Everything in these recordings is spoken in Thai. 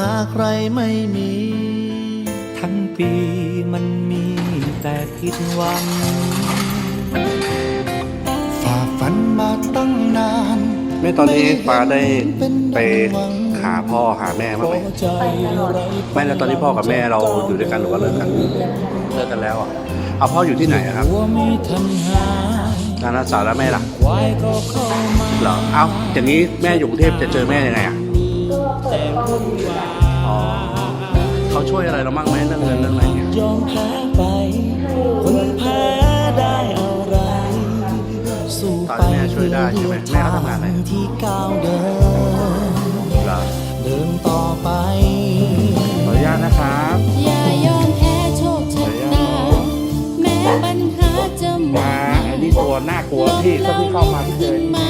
มองหาใครไม่มี ทั้งปีมันมีแต่ผิดหวัง ฝ่าฟันมาตั้งนาน แม่ตอนนี้ฟ้าได้เป็นไปหวังหาพ่อหาแม่บ้างไหมพอใจไร้ไม่แล้วตอนนี้พ่อกับแม่เราอยู่ด้วยกันหรือว่าเลิกกันเลิกกันแล้วอะเอาพ่ออยู่ที่ไหนอะครับหัวมีทันหาทางนักสาวแล้วแม่ล่ะควายก็เข้ามาเหรอ เอาอย่างนี้แม่อยู่กรุงเทพจะเจอแม่ยังไงอะ อ๋อเขาช่วยอะไรเราบ้างไหมเรื่องเงินเรื่องอะไรเงี้ยยอมแพ้ไปคนแพ้ได้อะไรสู้ไปแม่ช่วยได้ใช่ไหมแม่เขาทำงานอะไรที่ก้าวเดินเดินต่อไปขออนุญาตนะครับอย่ายอมแพ้โชคชะตาแม้ปัญหาจะมาอันนี้ตัวน่ากลัวที่ที่เข้ามาที่เคยนมาใหม่อี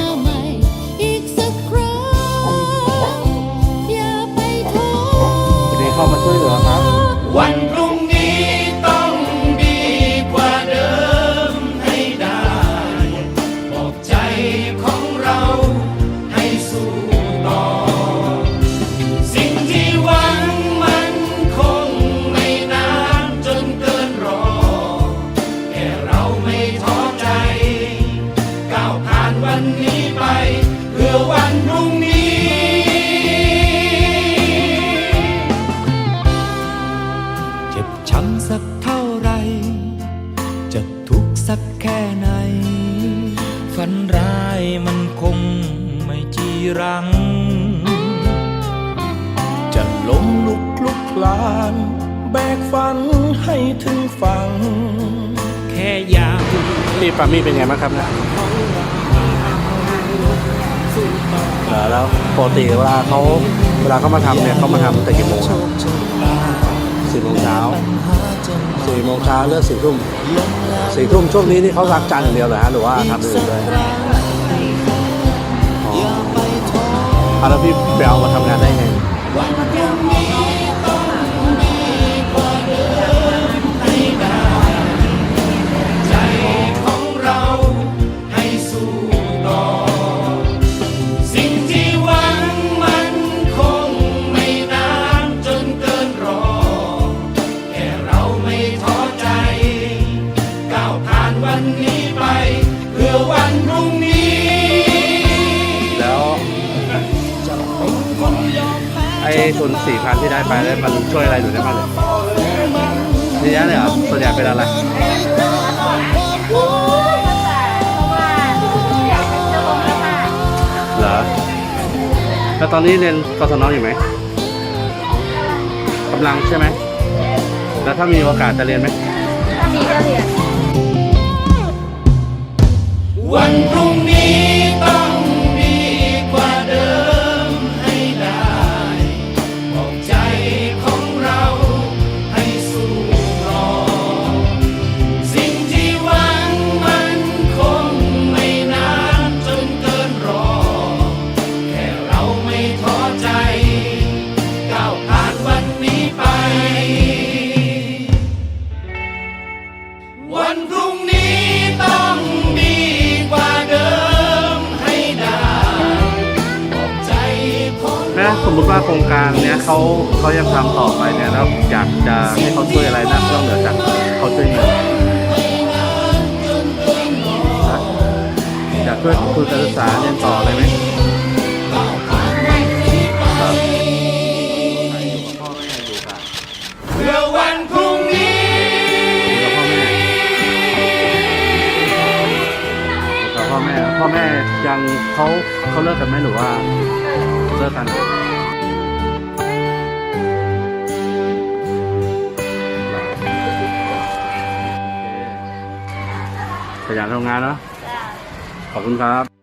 ำสักเท่าไร จะทุกข์สักแค่ไหน ฝันร้ายมันคงไม่จีรัง จะล้มลุกคลุกคลาน แบกฝันให้ถึงฝั่งแค่อยากนี่ปามี่เป็นไงบ้างครับเนะเหรอแล้วปกติเวลาเขาเวลาเขามาทำเนี่ยเขามาทำแต่กี่โมงครับ สี่โมงเช้าสี่โมงเช้าเลิกสี่ทุ่มสี่ทุ่มช่วงนี้นี่เขารักจานอย่างเดียวเหรอฮะหรือว่าทำอื่นด้วยอ๋อแล้วพี่แปเอามาทำงานได้ไงของ ทุนสี่พันที่ได้ไปแล้วมันช่วยอะไรหนูได้บ้างเลยนี่เนี่ยเหรอส่วนใหญ่เป็นอะไรเหรอแล้วตอนนี้เรียนกศนอยู่ไหมกำลังใช่ไหมแล้วถ้ามีโอกาสจะเรียนไหมถ้ามีก็เรียนวันพรุ่งนี้ สมมติว่าโครงการเนี้ยเขาเขายังทำต่อไปเนี่ยแล้วอยากจะให้เขาช่วยอะไรนะนอกเหนือจากเขาช่วยเงินอยากช่วยทุนการศึกษาเรียนต่ออะไรไหมครับพ่อแม่อยู่กับเพื่อวันพรุ่งนี้ อยู่กับพ่อแม่อยู่กับพ่อแม่พ่อแม่ยังเขาเขาเลิกกันไหมหรือว่า เลิกกันขยันทำงานเนาะขอบคุณครับ